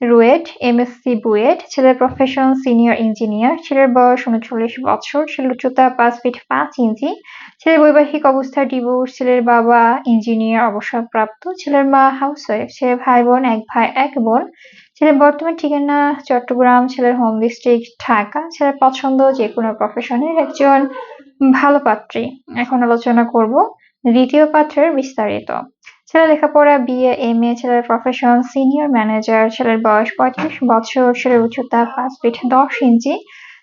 RUET, MSc BUET, ছেলের profession senior engineer ছেলের বয়স উনচল্লিশ বছর, ছেলের উচ্চতা পাঁচ ফিট পাঁচ ইঞ্চি, ছেলের বৈবাহিক অবস্থা ডিভোর্স ছেলের বাবা ইঞ্জিনিয়ার অবসরপ্রাপ্ত, ছেলের মা হাউস ওয়াইফ ছেলের ভাই বোন, এক ভাই, এক বোন, ছেলের বর্তমান ঠিকানা চট্টগ্রাম, ছেলের হোম ডিস্ট্রিক্ট ঢাকা, ছেলের পছন্দ যে কোনো প্রফেশনের একজন ভালো পাত্রী। এখন আলোচনা করব দ্বিতীয় পাত্রের বিস্তারিত। ছেলের লেখাপড়া, বিএ এম এ ছেলের প্রফেশন সিনিয়র ম্যানেজার ছেলের বয়স পঁয়ত্রিশ বছর ছেলের উচ্চতা পাঁচ ফিট দশ ইঞ্চি,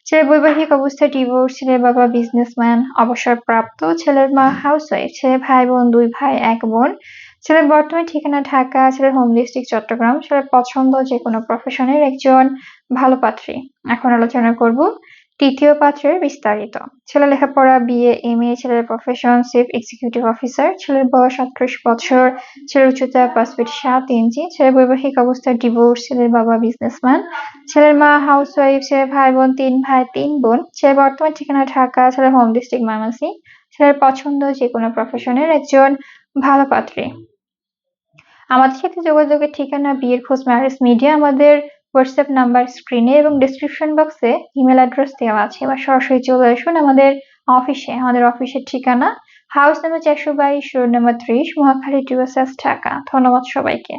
ছেলের বৈবাহিক অবস্থা ডিভোর্স ছেলের বাবা বিজনেসম্যান অবসরপ্রাপ্ত, ছেলের মা হাউসওয়াইফ ছেলে ভাই বোন, দুই ভাই, এক বোন, ছেলের বর্তমান ঠিকানা ঢাকা, ছেলের হোম ডিস্ট্রিক্ট চট্টগ্রাম, ছেলের পছন্দ যে কোনো প্রফেশনের একজন ভালো পাত্রী। এখন আলোচনা করব তৃতীয় পাত্রের বিস্তারিত। ছেলে লেখাপড়া বিএ এম এ ছেলের প্রফেশন চিফ এক্সিকিউটিভ অফিসার ছেলের বয়স আটত্রিশ বছর, ছেলের উচ্চতা পাঁচ ফিট সাত ইঞ্চি, ছেলের বৈবাহিক অবস্থা ডিভোর্স ছেলের বাবা বিজনেসম্যান ছেলের মা হাউস ওয়াইফ ছেলের ভাই বোন, তিন ভাই, তিন বোন, ছেলের বর্তমান ঠিকানা ঢাকা, ছেলের হোম ডিস্ট্রিক্ট মামাসি ছেলের পছন্দ যে কোনো প্রফেশনের একজন ভালো পাত্রী। আমাদের সাথে যোগাযোগের ঠিকানা বিয়ের খোঁজ ম্যারেজ মিডিয়া, আমাদের হোয়াটসঅ্যাপ নাম্বার স্ক্রিনে এবং ডিসক্রিপশন বক্সে ইমেল অ্যাড্রেস দেওয়া আছে। এবার সরাসরি চলে আসুন আমাদের অফিসে আমাদের অফিসের ঠিকানা হাউস নাম্বার চারশো বাইশ রোড নাম্বার ত্রিশ, মহাখালী টিউএসএস ঢাকা। ধন্যবাদ সবাইকে।